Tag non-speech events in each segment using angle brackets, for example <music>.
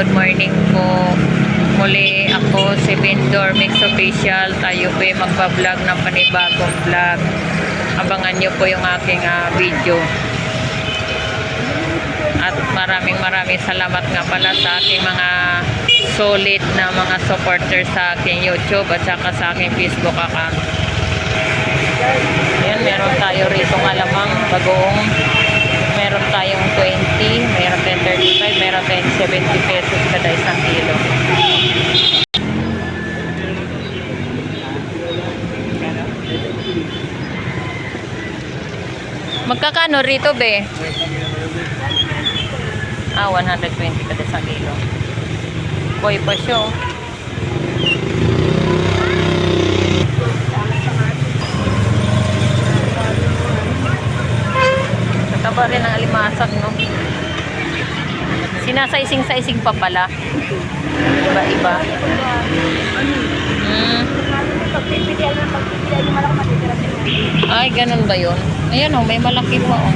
good morning po. Muli ako si Vendor Mix Official. Tayo po ay magbablog ng panibagong vlog. Abangan nyo po yung aking ah, video. At maraming maraming salamat nga pala sa aking mga solid na mga supporters sa aking YouTube at saka sa aking Facebook account. Ayan, meron tayo rito ng alamang bagoong. Meron tayong 20, meron tayong 35, meron tayong 70 pesos kada isang kilo. Magkakano rito, be? Ah, 120 kada isang kilo. Boy pa siya, oh. Kataba rin ang alimasag, no? Sinasaising-saising pa pala. Iba-iba. Sila. Ay, ganun ba yun? Ayan, oh, may malaki pa, oh.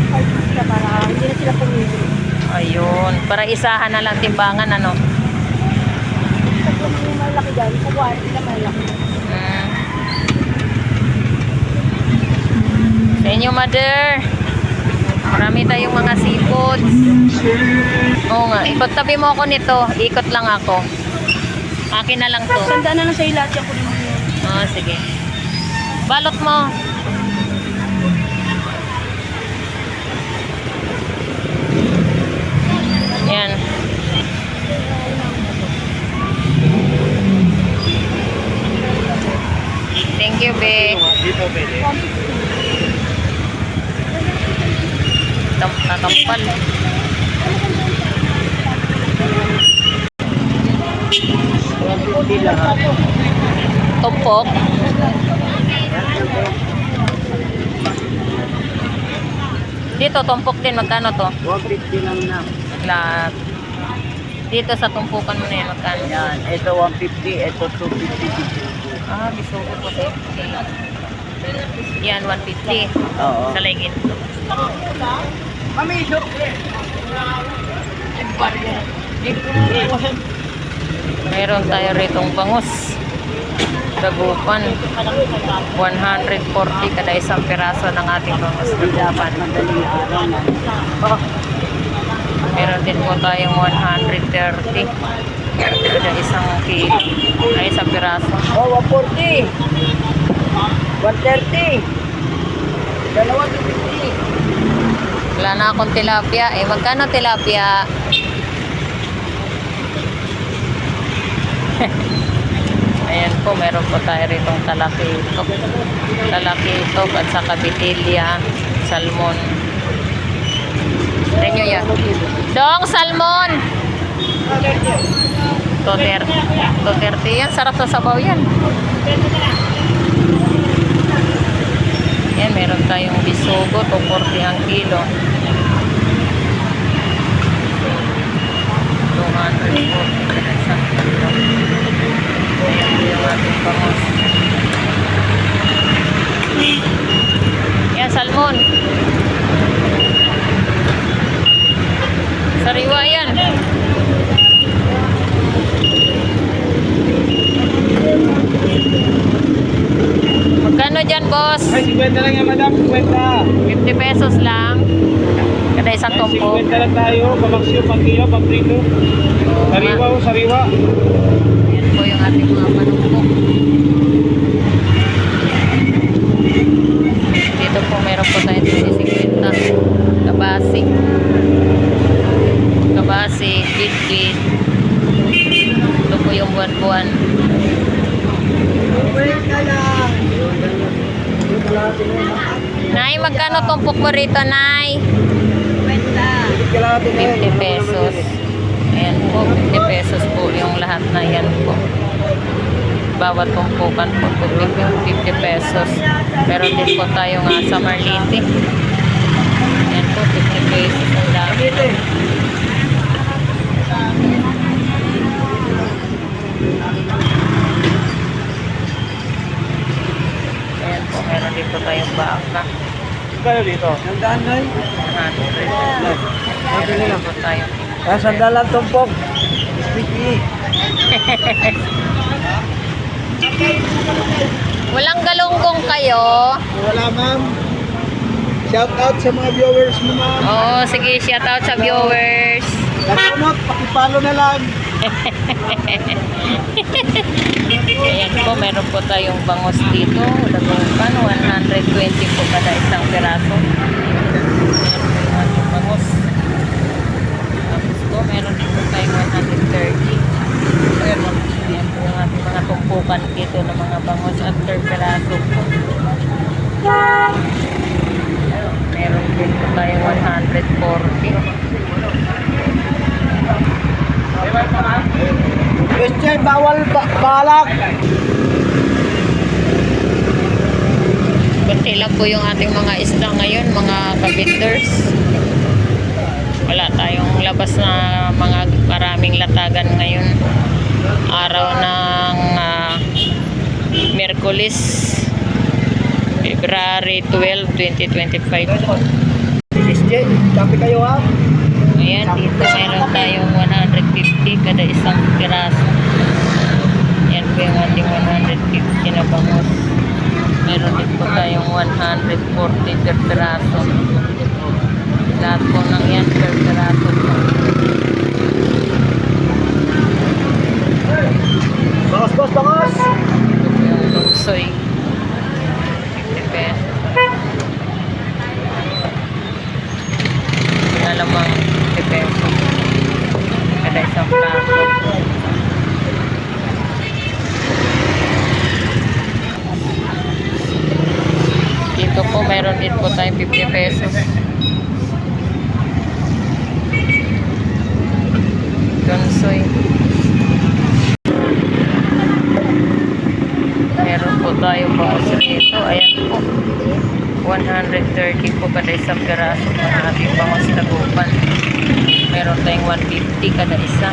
Sila pumili. Ayun. Para isahan na lang timbangan, ano? Malaki dyan, buwan sila malaki. Sa mother. Marami tayong mga seafoods. Oo nga. Ipagtabi mo ako nito. Ikot lang ako. Akin na lang to. Tanda na lang sa'yo lahat yung kunin mo yun. Oo, sige. Balot mo. Yan. Thank you, be. Dito pwede. Lahat. Tumpok. Dito, tumpok din. Magkano to? 150 lang na. Lahat. Dito sa tumpukan mo na yan, magkano? Yan. Ito 150, ito 250. Ah, bisugo po tayo. Yan, 150. Oo. Sa legit. Mami, show. Meron tayo ritong bangus. Dagupan. 140 kada isang piraso ng ating bangus araw na. Oh. Meron din po tayong 130 kada isang kilo. Ay, isang piraso. Oh, 140. 130. Dalawa 250. Wala na akong tilapia. Eh, magkano tilapia? <laughs> Ayan po, meron po tayo ritong talakitok. Talakitok at saka bitilya, salmon. Tignan nyo yan. Dong, salmon! Toter. Toterte yan. Sarap sa sabaw yan. Yan, meron tayong bisugo, 240 ang kilo. 240 kada isang kilo. Ayan po yung ating pangos. Yan, salmon. Sariwa yan. Magkano dyan, boss? Ay, 50 lang yan, madam. 50. 50 pesos lang. Kada isang tumpok. 50 lang tayo. Pamaksyo, pang kilo, pang prito. Sariwa o, sariwa. Yan po yung ating mga panumpok. Dito po meron po tayo 50. Kabasi. Kabasi, bitbit. Ito po yung buwan-buwan. Nay, magkano tumpok mo rito, Nay? 50 pesos. Ayan po, 50 pesos po yung lahat na yan po. Bawat tumpukan po, po 50 pesos. Meron din po tayo nga sa Marlite. Ayan po, 50 pesos ang dami. Ayan po, meron din po tayong baka. Kaya dito? Sandaan na Meron po tayo. Ah, sandalan tumpok. Walang galunggong kayo. Wala ma'am. Shout out sa mga viewers mo ma'am. Oo, sige, shout out sa viewers. Nakamot, pakipalo na lang. <laughs> Ayan po, meron po tayong bangos dito. Dagupan, 120 po kada isang piraso. Ayan po yung ating bangos. Tapos po, meron din po tayong 130. Ayan po Ayan po yung ating mga tumpukan dito ng mga bangos at per piraso po. Meron din po tayong 140. Question, bawal ba balak. Kunti lang po yung ating mga isda ngayon, mga kabinders. Wala tayong labas na mga maraming latagan ngayon. Araw ng ah, Merkulis, February 12, 2025. SJ, copy kayo ha. Ayan, dito meron tayong 150 kada isang piraso. Yan po yung ating 150 na bangus. Meron din po tayong 140 per piraso. Lahat po ng yan per piraso po. Bangos. Ito po yung lungsoy. 50 pesos. Alamang 50 pesos. Kada isang plato. Dito po meron din po tayong 50 pesos. Gansoy. Meron po tayo bangus rito. Ayan po. 130 po kada isang piraso ng ating bangus tagupan. Meron tayong 150 kada isa.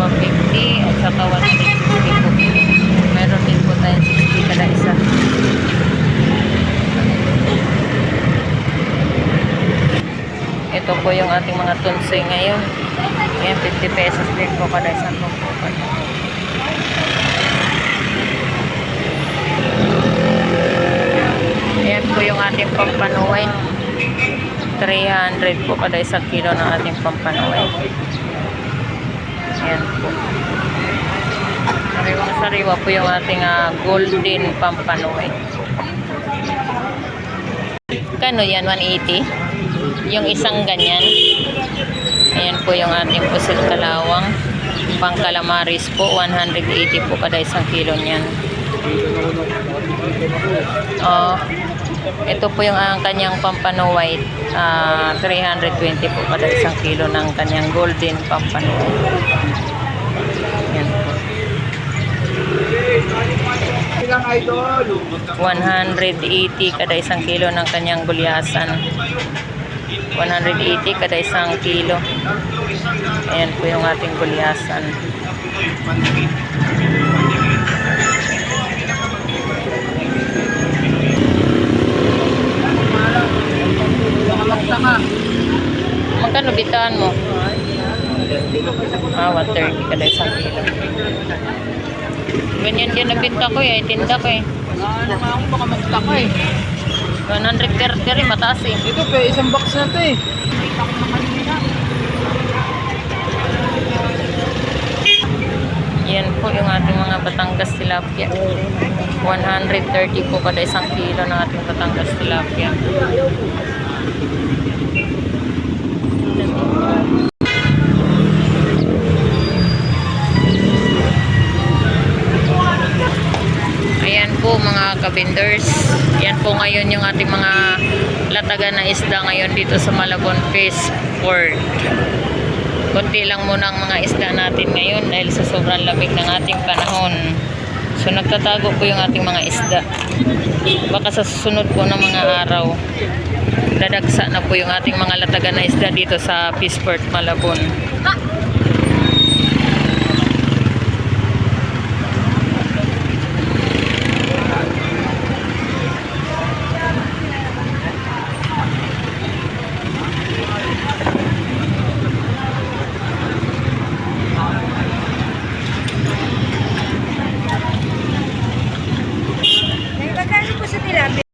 150 at saka 150 po. Meron din po tayong 60 kada isa. Ito po yung ating mga tunsoy ngayon. Ayan, 50 pesos din po kada isang tumpukan. Ayan po yung ating pampanuway. 300 po kada isang kilo ng ating pampanuway. Ayan po. Sariwang sariwa po yung ating ah, golden pampanuway. Kano yan? 180? Yung isang ganyan. Ayan po yung ating pusil kalawang. Pang calamaris po, 180 po kada isang kilo niyan. Oh, ito po yung ang kanyang pampano white. ah 320 po kada isang kilo ng kanyang golden pampano white. Yan po. Ilang idol. 180 kada isang kilo ng kanyang gulyasan. 180 kada isang kilo. Ayan po yung ating gulyasan. Magkano bitaan mo? Ah, 130 kada isang kilo. Ganyan din nabinta ko eh, tinda ko eh. Wala naman ako baka magtaka eh. 130 rin, mataas eh. Ito pe, isang box na to eh. Yan po yung ating mga Batangas tilapia. 130 po kada isang kilo ng ating Batangas tilapia. Po ngayon yung ating mga latagan na isda ngayon dito sa Malabon Fish Port. Konti lang muna ang mga isda natin ngayon dahil sa sobrang lamig ng ating panahon. So nagtatago po yung ating mga isda. Baka sa susunod po ng mga araw, dadagsa na po yung ating mga latagan na isda dito sa Peaceport, Malabon.